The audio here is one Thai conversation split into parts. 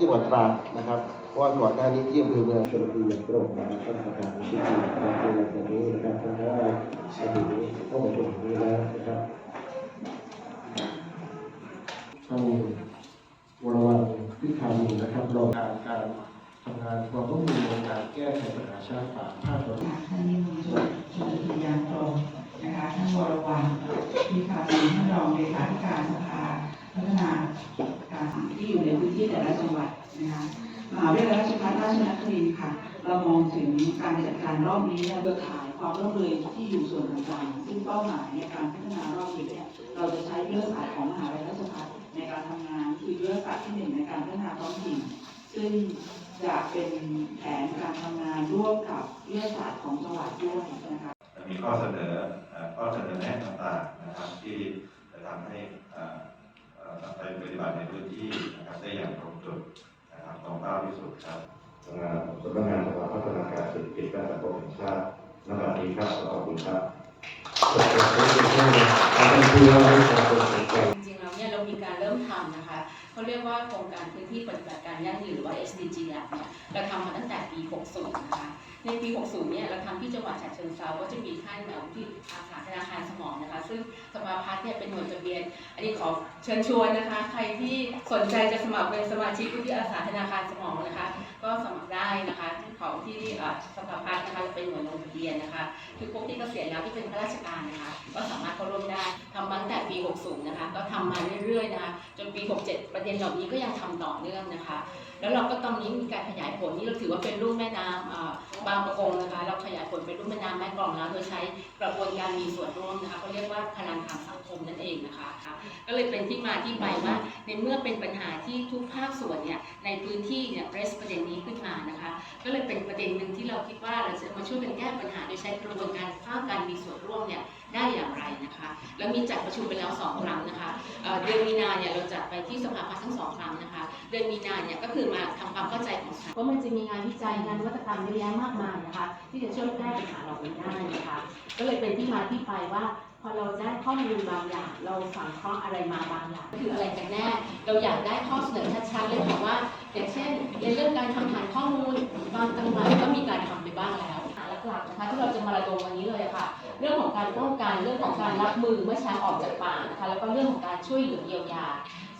จังหวัดตราดนะครับเพราะว่าก่อนหน้านี้ที่อำเภอเมืองชลบุรีอย่างตรงมาก็ทำการพิธีการเจริญแบบนี้นะครับเพราะว่าในปีนี้เขามาถึงนี้แล้วนะครับท่านวรวัลพิธามีนะครับรองการการทำงานความร่วมมือในการแก้ไขปัญหาชาติป่าภาคตะวันออกท่านนิมนต์ชมชมอุทยานกรมนะคะท่านวรวังมีข่าวดีท่านรองเลขาธิการสภาพัฒนาการที่อยู่ ในพื้นที่แต่ละจังหวัดนะคะมหาวิทยาลัยราชภัฏราชนครินทร์ค่ะ เรามองถึงการจัดการรอบนี้เนี่ยโดยขายความร่วมมือที่อยู่ส่วนต่างๆซึ่งเป้าหมายในการพัฒนารอบนี้เนี่ยเราจะใช้ยุทธศาสตร์ของมหาวิทยาลัยราชภัฏในการทำงานคือยุทธศาสตร์ที่หนึ่งในการพัฒนาท้องถิ่นซึ่งจะเป็นแผนการทำงานร่วมกับยุทธศาสตร์ของจังหวัดด้วยนะคะมีข้อเสนอข้อเสนอแนะต่างๆนะครับที่จะทำให้อ่อเอ่อ ไปปฏิบัติในพื้นที่นะครับได้อย่างตรงจุดนะครับตรงเป้าที่สุดครับสำนักงานสำนักงานสภาพัฒนาการเศรษฐกิจและสังคมแห่งชาติณบัดนี้ครับขอบคุณครับขอบคุณท่านผู้ว่าราชการจังหวัด เขาเรียกว่าโครงการพื้นที่ปฏิบัติการยั่งยืนหรือว่า SDG เนี่ยเราทำมาตั้งแต่ปี 60 นะคะ ในปี 60 เนี่ยเราทำที่จังหวัดฉะเชิงเทราก็จะมีท่านเอาที่อาสาธนาคารสมองนะคะ ซึ่งสภาพัฒน์เนี่ยเป็นหน่วยทะเบียน อันนี้ขอเชิญชวนนะคะ ใครที่สนใจจะสมัครเป็นสมาชิกที่อาสาธนาคารสมองนะคะ ก็สมัครได้นะคะของที่สภาพัฒน์นะคะจะเป็นหน่วยลงทะเบียนนะคะคือพวกที่เกษียณแล้วที่เป็นข้าราชการนะคะ ก็สามารถเข้าร่วมได้ทำมาตั้งแต่ปี 60 นะคะ ก็ทำมาเรื่อยๆนะคะจนปี 67ประเด็นเหล่านี้ก็ยังทำต่อเนื่องนะคะ แล้วเราก็ตอนนี้มีการขยายผลนี่เราถือว่าเป็นรูปแม่น้ำบางประกงนะคะ เราขยายผลเป็นรูปแม่น้ำแม่กลองแล้วโดยใช้กระบวนการมีส่วนร่วมนะคะเขาเรียกว่าพลังทางสังคมนั่นเองนะคะ ก็เลยเป็นที่มาที่ไปว่าในเมื่อเป็นปัญหาที่ทุกภาคส่วนเนี่ยในพื้นที่เนี่ยเรสประเด็นนี้ขึ้นมานะคะ ก็เลยเป็นประเด็นหนึ่งที่เราคิดว่าเราจะมาช่วยกันแก้ปัญหาโดยใช้กระบวนการสร้างการมีส่วนร่วมเนี่ยได้อย่างไรนะคะแล้วมีจัดประชุมไปแล้วสองครั้งนะคะเอ่อเดือนมีนาเนี่ยเราจัดไปที่สภาพัฒน์ทั้งสองครั้งนะคะ เดือนมีนาเนี่ยก็คือมาทำความเข้าใจของสถานเพราะมันจะมีงานวิจัยงานนวัตกรรมเยอะแยะมากมายนะคะ ที่จะช่วยแก้ปัญหาเหล่านี้ได้นะคะ ก็เลยเป็นที่มาที่ไปว่าพอเราได้ข้อมูลบางอย่าง เราสังเคราะห์อะไรมาบางอย่างคืออะไรกันแน่ เราอยากได้ข้อเสนอชัดๆเลยค่ะว่า อย่างเช่นในเรื่องการทำฐานข้อมูลบางจังหวัดก็มีการทำไปบ้างแล้วหลักๆนะคะที่เราจะมาระดมวันนี้เลยค่ะ เรื่องของการป้องกันเรื่องของการรับมือเมื่อช้างออกจากป่านะคะแล้วก็เรื่องของการช่วยเหลือเยียวยา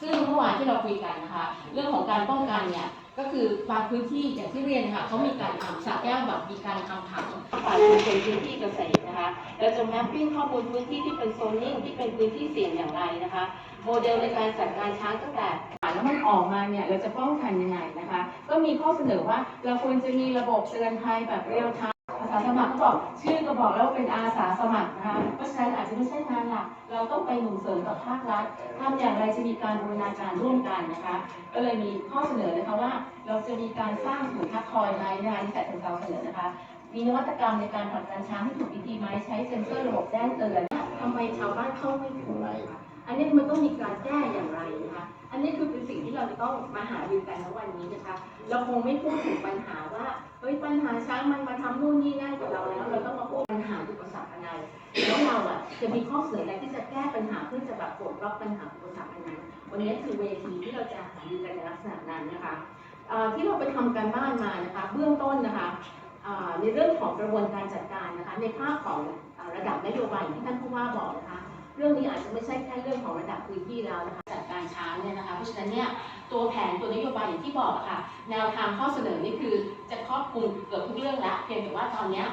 ซึ่งเมื่อวานที่เราคุยกันนะคะเรื่องของการป้องกันเนี่ยก็คือบางพื้นที่อย่างที่เรียนค่ะเขามีการทำสระแก้วแบบมีการทำผังป่าชุมชนพื้นที่เกษตรนะคะเราจะแมปปิ้งข้อมูลพื้นที่ที่เป็นโซนนิ่งที่เป็นพื้นที่เสี่ยงอย่างไรนะคะ โมเดลในการจัดการช้างตั้งแต่ แล้วมันออกมาเนี่ยเราจะป้องกันยังไงนะคะ ก็มีข้อเสนอว่าเราควรจะมีระบบเตือนภัยแบบเรียลไทม์อาสาสมัครก็บอกชื่อก็บอกแล้วเป็นอาสาสมัครนะคะเพราะฉะนั้นอาจจะไม่ใช่งานหลักเราต้องไปหนุนเสริมกับภาครัฐทำอย่างไรจะมีการบูรณาการร่วมกันนะคะ ก็เลยมีข้อเสนอนะคะว่า เราจะมีการสร้างศูนย์พักคอยไหมนะคะที่แต่ทางเราเสนอนะคะ มีนวัตกรรมในการผลักดันช้างให้ถูกวิธีไหมใช้เซ็นเซอร์ระบบแจ้งเตือนทำไมชาวบ้านเข้าไม่ถึงนะคะ อันนี้มันต้องมีการแก้อย่างไรนะคะ อันนี้คือเป็นสิ่งที่เราจะต้องมาหารือกันในวันนี้นะคะ เราคงไม่พูดถึงปัญหาว่า เฮ้ยปัญหาช้างมันมาทำนู่นนี่นั่นกับเราแล้ว เราต้องมาพูดปัญหาอุปสรรคอะไร แล้วเราอะจะมีข้อเสนออะไรที่จะแก้ปัญหาเพื่อจะแบบปลดล็อกปัญหาอุปสรรคอันนั้น วันนี้คือเวทีที่เราจะหารือกันในลักษณะนั้นนะคะที่เราไปทำการบ้านมานะคะ เบื้องต้นนะคะในเรื่องของกระบวนการจัดการนะคะ ในภาพของระดับนโยบายที่ท่านผู้ว่าบอกนะคะ เรื่องนี้อาจจะไม่ใช่แค่เรื่องของระดับพื้นที่แล้วนะคะจัดการช้างเนี่ยนะคะเพราะฉะนั้นเนี่ยตัวแผนตัวนโยบายอย่างที่บอกค่ะ แนวทางข้อเสนอนี่คือจะครอบคลุมเกือบทุกเรื่องละเพียงแต่ว่าตอนเนี้ย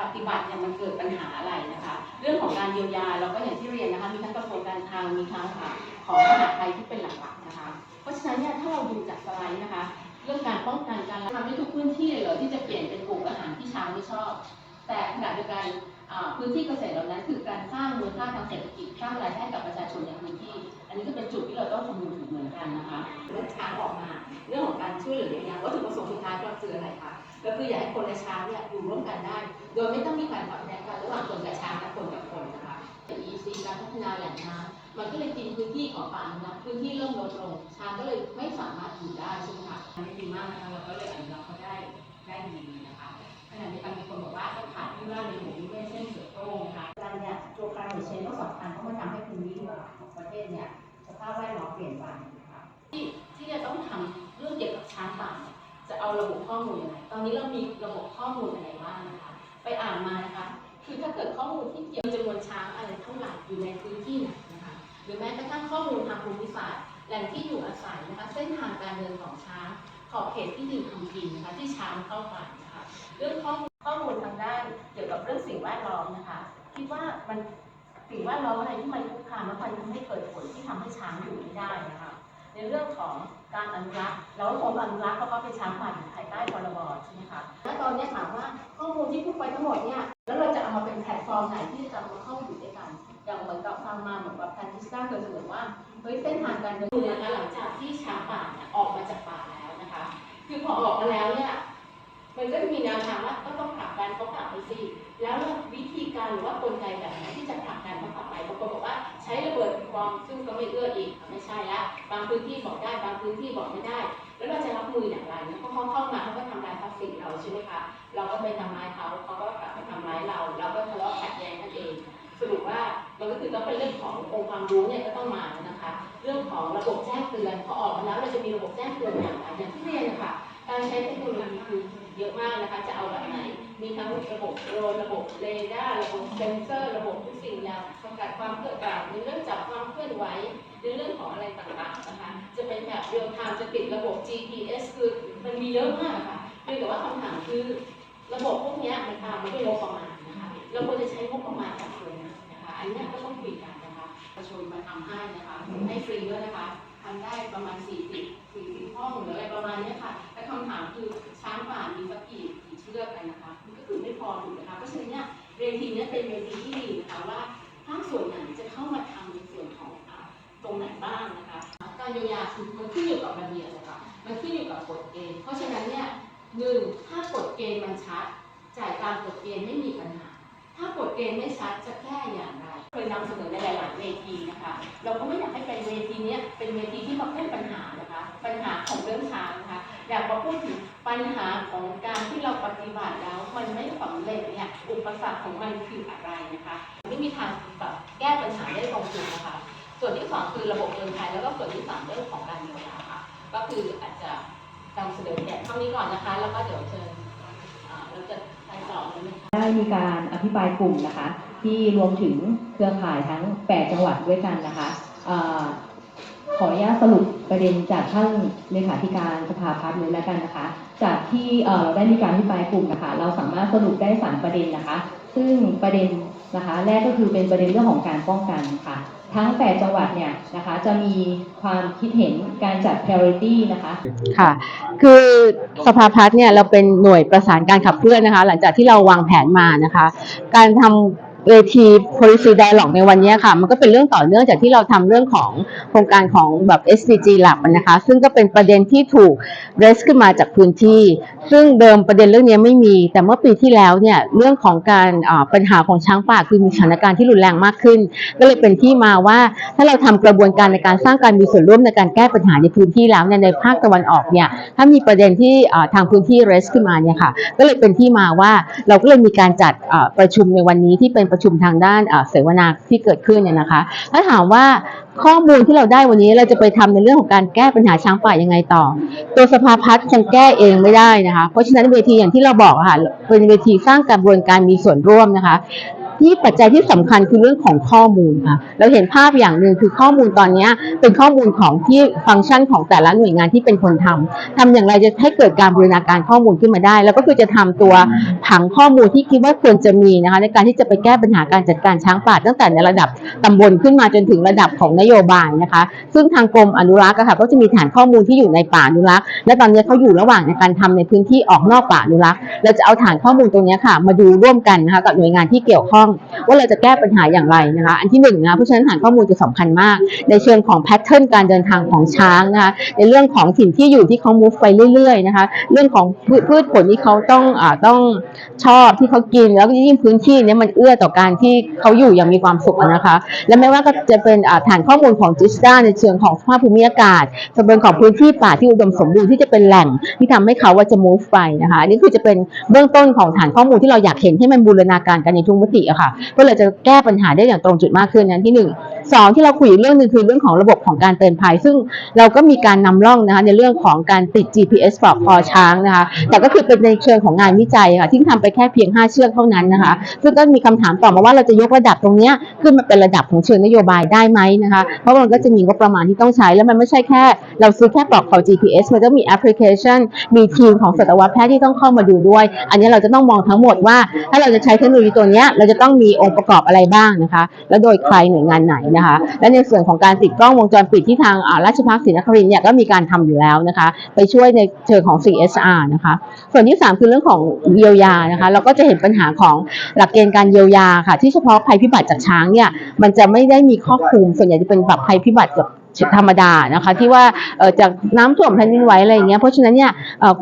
ปฏิบัติเนี่ยมันเกิดปัญหาอะไรนะคะ เรื่องของการเยียวยาเราก็อย่างที่เรียนนะคะมีทั้งกระทรวงการคลังมีทั้งค่ะของมหาดไทยที่เป็นหลักๆนะคะ เพราะฉะนั้นเนี่ยถ้าเราดูจากสไลด์นะคะ เรื่องการป้องกันการทำให้ทุกพื้นที่เลยเหรอที่จะเปลี่ยนเป็นปลูกอาหารที่ช้างไม่ชอบ แต่ขณะเดียวกัน พื้นที่เกษตรเหล่านั้นคือการสร้างมูลค่าทางเศรษฐกิจสร้างรายได้ให้กับประชาชนในพื้นที่ อันนี้ก็เป็นจุดที่เราต้องคำนึงถึงเหมือนกันนะคะเรื่องช้างออกมา เรื่องของการช่วยเหลือเยียวยาวัตถุประสงค์สุดท้ายก็คืออะไรคะก็คืออยากให้คนและช้างเนี่ยอยู่ร่วมกันได้ โดยไม่ต้องมีการขัดแย้งกันระหว่างคนกับช้างและคนกับคนนะคะ EC การพัฒนาแหล่งน้ำมันก็เลยกินพื้นที่ของป่าอนุรักษ์พื้นที่เริ่มลดลงช้างก็เลยไม่สามารถอยู่ได้ใช่ไหมคะทำได้ดีมากนะคะเราก็เลยอนุรักษ์เขาได้ได้ดีนะคะ ขณะเดียวกันมีคนบอกว่าต้องขาดที่ว่าในหมู่นิเวศเช่นเสือโคร่งนะคะการเนี่ยตัวการหรือเชนก็สำคัญเพราะมันทำให้ภูมิของประเทศเนี่ยสภาพแวดล้อมเปลี่ยนไปนะคะที่ที่จะต้องทำเรื่องเกี่ยวกับช้างป่าจะเอาระบบข้อมูลยังไงตอนนี้เรามีระบบข้อมูลอะไรบ้างนะคะ ไปอ่านมานะคะ คือถ้าเกิดข้อมูลที่เกี่ยวกับจำนวนช้างอะไรเท่าไหร่อยู่ในพื้นที่ไหนนะคะ หรือแม้กระทั่งข้อมูลทางภูมิศาสตร์แหล่งที่อยู่อาศัยนะคะ เส้นทางการเดินของช้างขอบเขตที่ดินทำกินนะคะที่ช้างเข้าไป เรื่องข้อมูลข้อมูลทางด้านเกี่ยวกับเรื่องสิ่งแวดล้อมนะคะคิดว่ามันสิ่งแวดล้อมอะไรที่มันคุกคามและมันทำให้เกิดผลที่ทำให้ช้างอยู่ไม่ได้นะคะในเรื่องของการอนุรักษ์เราก็คงอนุรักษ์เพราะเขาเป็นช้างป่าอยู่ภายใต้พรบใช่ไหมคะแล้วตอนนี้ถามว่าข้อมูลที่พูดไปทั้งหมดเนี่ยแล้วเราจะเอามาเป็นแพลตฟอร์มไหนที่จะมาเข้าอยู่ด้วยกัน อย่างเหมือนกับฟังมาเหมือนกับแพนทิสตาเคยเสนอว่าเฮ้ยเส้นทางการเดินนะคะหลังจากที่ช้างป่าเนี่ยออกมาจากป่าแล้วนะคะ คือพอออกมาแล้วเนี่ย ก็จะมีแนวทางว่าก็ต้องผลักดันเขากลับไปสิแล้ววิธีการหรือว่ากลไกแบบไหนที่จะผลักดันเขากลับไปบางคนบอกว่าใช้ระเบิดบอมซึ่งก็ไม่เอื้ออีกไม่ใช่ละบางพื้นที่บอกได้บางพื้นที่บอกไม่ได้ แล้วเราจะรับมืออย่างไรเนี่ยเพราะเขาเข้ามาเขาก็ทำลายทรัพย์สินเราใช่ไหมคะเราก็ไปทำร้ายเขาเขาก็กลับไปทำร้ายเรา เราก็ทะเลาะขัดแย้งกันเองสรุปว่ามันก็คือต้องเป็นเรื่องขององค์ความรู้เนี่ยก็ต้องมานะคะ เรื่องของระบบแจ้งเตือนพอออกมาแล้วเราจะมีระบบแจ้งเตือนอย่างไรอย่างที่เรียนนะคะการใช้เทคโนโลยีคือ เยอะมากนะคะ จะเอาแบบไหน มีทั้งระบบโดรนระบบเรดาร์ระบบเซ็นเซอร์ ระบบทุกสิ่งอย่างจำกัดความเคลื่อนไหวในเรื่องจับความเคลื่อนไหวในเรื่องของอะไรต่างๆนะคะ จะเป็นแบบเรียลไทม์จะติดระบบ GPS คือมันมีเยอะมากอะค่ะเพียงแต่ว่าคำถามคือระบบพวกเนี้ยมันตามมาด้วยงบประมาณนะคะ เราควรจะใช้งบประมาณจากส่วนไหนนะคะ อันเนี้ยก็ต้องคุยกันนะคะประชาชนมาทำให้นะคะ ให้ฟรีด้วยนะคะ ทำได้ประมาณ 40 40ห้องหรืออะไรประมาณเนี้ยค่ะ แต่คำถามคือช้างป่ามีสักกี่กี่เชือกกันนะคะ มันก็คือไม่พอถูกไหมคะ เพราะฉะนั้นเนี่ยเวทีเนี้ยเป็นเวทีที่ดีนะคะว่าภาคส่วนไหนจะเข้ามาทำในส่วนของตรงไหนบ้างนะคะ การเยียวยาคือมันขึ้นอยู่กับระเบียบนะคะมันขึ้นอยู่กับกฎเกณฑ์ เพราะฉะนั้นเนี่ยหนึ่งถ้ากฎเกณฑ์มันชัด จ่ายตามกฎเกณฑ์ไม่มีปัญหา ถ้ากฎเกณฑ์ไม่ชัดจะแก้อย่างไร เคยนำเสนอในหลาย ๆ เวทีนะคะ เราก็ไม่อยากให้เป็นเวทีเนี้ยเป็นเวทีที่มาพูดปัญหานะคะ ปัญหาของเรื่องช้างนะคะอยากมาพูดถึงปัญหาของการที่เราปฏิบัติแล้วมันไม่สำเร็จเนี่ยอุปสรรคของมันคืออะไรนะคะ ไม่มีทางแบบแก้ปัญหาได้ตรงจุดนะคะ ส่วนที่สองคือระบบเงินไทยแล้วก็ส่วนที่สามเรื่องของการเยียวยาค่ะก็คืออาจจะนำเสนอแก่เท่านี้ก่อนนะคะ แล้วก็เดี๋ยวเชิญเราจะไปต่อเลยไหมคะได้มีการอภิปรายกลุ่มนะคะ ที่รวมถึงเครือข่ายทั้ง 8 จังหวัดด้วยกันนะคะอขออนุญาตสรุปประเด็นจากท่านเลขาธิการสภาพัฒน์เลยแล้วกันนะคะ จากที่เราได้มีการอภิปรายกลุ่มนะคะ เราสามารถสรุปได้สามประเด็นนะคะ ซึ่งประเด็นนะคะ แรกก็คือเป็นประเด็นเรื่องของการป้องกันค่ะ ทั้ง 8 จังหวัดเนี่ยนะคะจะมีความคิดเห็นการจัด priority นะคะค่ะคือสภาพัฒน์เนี่ยเราเป็นหน่วยประสานการขับเคลื่อนนะคะ หลังจากที่เราวางแผนมานะคะ การทำ เวที policy dialogue ในวันนี้ค่ะ มันก็เป็นเรื่องต่อเนื่องจากที่เราทำเรื่องของโครงการของแบบ SDG หลักนะคะ ซึ่งก็เป็นประเด็นที่ถูก raise ขึ้นมาจากพื้นที่ ซึ่งเดิมประเด็นเรื่องนี้ไม่มี แต่เมื่อปีที่แล้วเนี่ยเรื่องของการปัญหาของช้างป่าคือมีสถานการณ์ที่รุนแรงมากขึ้น ก็เลยเป็นที่มาว่าถ้าเราทำกระบวนการในการสร้างการมีส่วนร่วมในการแก้ปัญหาในพื้นที่แล้วเนี่ยในภาคตะวันออกเนี่ยถ้ามีประเด็นที่ทางพื้นที่ raise ขึ้นมาเนี่ยค่ะก็เลยเป็นที่มาว่าเราก็เลยมีการจัดประชุมในวันนี้ที่เป็นประชุมทางด้านเสวนาที่เกิดขึ้นเนี่ยนะคะ ถ้าถามว่าข้อมูลที่เราได้วันนี้เราจะไปทำในเรื่องของการแก้ปัญหาช้างป่ายังไงต่อ ตัวสภาพัฒน์คงแก้เองไม่ได้นะคะ เพราะฉะนั้นเวทีอย่างที่เราบอกค่ะเป็นเวทีสร้างกระบวนการมีส่วนร่วมนะคะ ที่ปัจจัยที่สำคัญคือเรื่องของข้อมูลค่ะ เราเห็นภาพอย่างหนึ่งคือข้อมูลตอนนี้เป็นข้อมูลของที่ฟังก์ชันของแต่ละหน่วยงานที่เป็นคนทำทำอย่างไรจะให้เกิดการบูรณาการข้อมูลขึ้นมาได้ แล้วก็คือจะทำตัวผังข้อมูลที่คิดว่าควรจะมีนะคะในการที่จะไปแก้ปัญหาการจัดการช้างป่าตั้งแต่ในระดับตำบลขึ้นมาจนถึงระดับของนโยบายนะคะ ซึ่งทางกรมอนุรักษ์ค่ะก็จะมีฐานข้อมูลที่อยู่ในป่าอนุรักษ์ และตอนนี้เขาอยู่ระหว่างในการทำในพื้นที่ออกนอกป่าอนุรักษ์เราจะเอาฐานข้อมูลตรงนี้ค่ะ มาดูร่วมกันนะคะกับหน่วยงานที่เกี่ยวข้องว่าเราจะแก้ปัญหาอย่างไรนะคะ อันที่หนึ่งนะเพราะฉะนั้นฐานข้อมูลจะสำคัญมาก ในเชิงของแพทเทิร์นการเดินทางของช้างนะคะในเรื่องของถิ่นที่อยู่ที่เขา move ไปเรื่อยๆนะคะเรื่องของพืชพืชผลที่เขาต้องอ่าต้องชอบที่เขากินแล้วก็ยิ่งพื้นที่เนี้ยมันเอื้อต่อการที่เขาอยู่อย่างมีความสุขนะคะ และไม่ว่าก็จะเป็นฐานข้อมูลของจิสตาในเชิงของสภาพภูมิอากาศสำเป็นของพื้นที่ป่าที่อุดมสมบูรณ์ที่จะเป็นแหล่งที่ทำให้เขาว่าจะ move ไปนะคะอันนี่คือจะเป็นเบื้องต้นของฐานข้อมูลที่เราอยากเห็นให้มันบูรณาการกันในทุกมิติอะค่ะค่ะก็เลยจะแก้ปัญหาได้อย่างตรงจุดมากขึ้นนั้นที่หนึ่งสองที่เราคุยเรื่องหนึ่งคือเรื่องของระบบของการเตือนภัย ซึ่งเราก็มีการนำร่องนะคะในเรื่องของการติด GPS ปลอกคอช้างนะคะแต่ก็คือเป็นในเชิงของงานวิจัยค่ะที่ทำไปแค่เพียง 5 เชือกเท่านั้นนะคะซึ่งก็มีคำถามต่อมาว่าเราจะยกระดับตรงนี้ขึ้นมาเป็นระดับของเชิงนโยบายได้ไหมนะคะเพราะมันก็จะมีงบประมาณที่ต้องใช้แล้วมันไม่ใช่แค่ เราซื้อแค่ปลอกคอ GPS มันต้องมีแอปพลิเคชัน มีทีมของสัตวแพทย์ที่ต้องเข้ามาดูด้วย อันนี้เราจะต้องมองทั้งหมดว่า ถ้าเราจะใช้เทคโนโลยีตัวนี้เราจะต้องมีองค์ประกอบอะไรบ้างนะคะ และโดยใครหน่วยงานไหนนะคะ และในส่วนของการติดกล้องวงจรปิดที่ทางราชภัฏศรีนครินทร์เนี่ยก็มีการทำอยู่แล้วนะคะ ไปช่วยในเชิงของ CSR นะคะ ส่วนที่ 3 คือเรื่องของเยียวยานะคะ เราก็จะเห็นปัญหาของหลักเกณฑ์การเยียวยาค่ะ ที่เฉพาะภัยพิบัติจากช้างเนี่ยมันจะไม่ได้มีครอบคลุมส่วนใหญ่จะเป็นแบบภัยพิบัติกับ ธรรมดานะคะ ที่ว่าจากน้ำท่วมแผ่นดินไหวอะไรอย่างเงี้ยเพราะฉะนั้นเนี่ย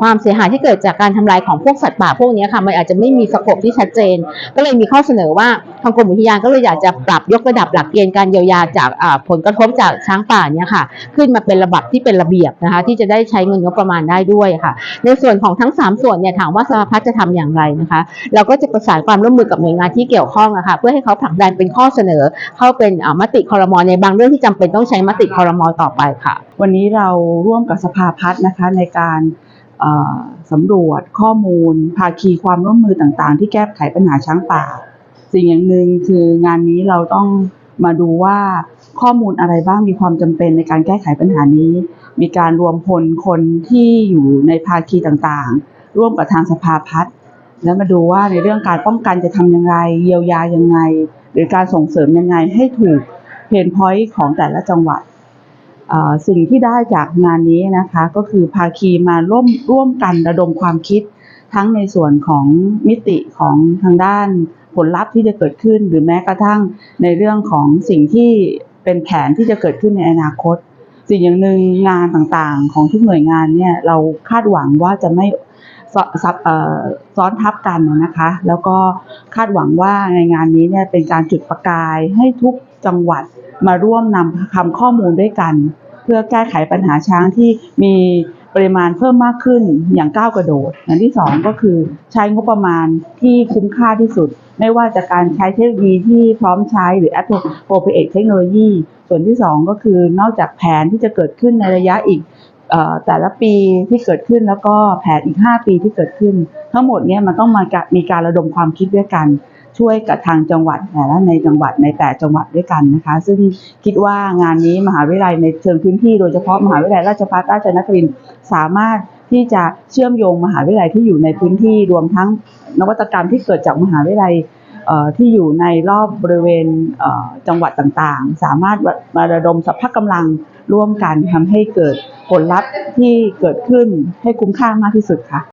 ความเสียหายที่เกิดจากการทำลายของพวกสัตว์ป่าพวกนี้ค่ะมันอาจจะไม่มีสโคปที่ชัดเจน ก็เลยมีข้อเสนอว่าทางกรมอุทยานก็เลยอยากจะปรับยกระดับหลักเกณฑ์การเยียวยาจากผลกระทบจากช้างป่าเนี่ยค่ะ ขึ้นมาเป็นระดับที่เป็นระเบียบนะคะ ที่จะได้ใช้เงินงบประมาณได้ด้วยค่ะ ในส่วนของทั้ง 3 ส่วนเนี่ยถามว่าสภาพัฒน์จะทำอย่างไรนะคะ เราก็จะประสานความร่วมมือกับหน่วยงานที่เกี่ยวข้องนะคะเพื่อให้เขาผลักดันเป็นข้อเสนอ เข้าเป็นมติคอรมอในบางเรื่องที่จำเป็นต้องใช้มติคอรมอต่อไปค่ะ วันนี้เราร่วมกับสภาพัฒน์นะคะในการสำรวจข้อมูล ภาคีความร่วมมือต่างๆ ที่แก้ไขปัญหาช้างป่า สิ่งอย่างหนึ่งคืองานนี้เราต้องมาดูว่าข้อมูลอะไรบ้างมีความจำเป็นในการแก้ไขปัญหานี้ มีการรวมพลคนที่อยู่ในภาคีต่างๆ ร่วมกับทางสภาพัฒน์แล้วมาดูว่าในเรื่องการป้องกันจะทำยังไง เยียวยายังไง หรือการส่งเสริมยังไงให้ถูกเพนพอยต์ของแต่ละจังหวัด สิ่งที่ได้จากงานนี้นะคะก็คือภาคีมาร่วมร่วมกันระดมความคิด ทั้งในส่วนของมิติของทางด้านผลลัพธ์ที่จะเกิดขึ้น หรือแม้กระทั่งในเรื่องของสิ่งที่เป็นแผนที่จะเกิดขึ้นในอนาคต สิ่งอย่างหนึ่งงานต่างๆ ของทุกหน่วยงานเนี่ยเราคาดหวังว่าจะไม่ซ้อซับเอ่อซ้อนทับกันนะคะ แล้วก็คาดหวังว่าในงานนี้เนี่ยเป็นการจุดประกายให้ทุกจังหวัด มาร่วมนำคำข้อมูลด้วยกัน เพื่อแก้ไขปัญหาช้างที่มีปริมาณเพิ่มมากขึ้นอย่างก้าวกระโดดอย่างที่สองก็คือใช้งบประมาณที่คุ้มค่าที่สุด ไม่ว่าจะการใช้เทคโนโลยีที่พร้อมใช้หรือ appropriate เทคโนโลยี ส่วนที่สองก็คือนอกจากแผนที่จะเกิดขึ้นในระยะอีกแต่ละปีที่เกิดขึ้นแล้วก็แผนอีก 5 ปีที่เกิดขึ้น ทั้งหมดเนี่ยมันต้องมามีการระดมความคิดด้วยกัน ช่วยกับทางจังหวัดแต่ละในจังหวัดในแต่จังหวัดด้วยกันนะคะ ซึ่งคิดว่างานนี้มหาวิทยาลัยในเชิงพื้นที่โดยเฉพาะมหาวิทยาลัยราชภัฏราชนครินทร์สามารถที่จะเชื่อมโยงมหาวิทยาลัยที่อยู่ในพื้นที่รวมทั้งนวัตกรรมที่เกิดจากมหาวิทยาลัยที่อยู่ในรอบบริเวณจังหวัดต่างๆ สามารถมาระดมสัพพะกำลังร่วมกันทำให้เกิดผลลัพธ์ที่เกิดขึ้นให้คุ้มค่ามากที่สุดค่ะ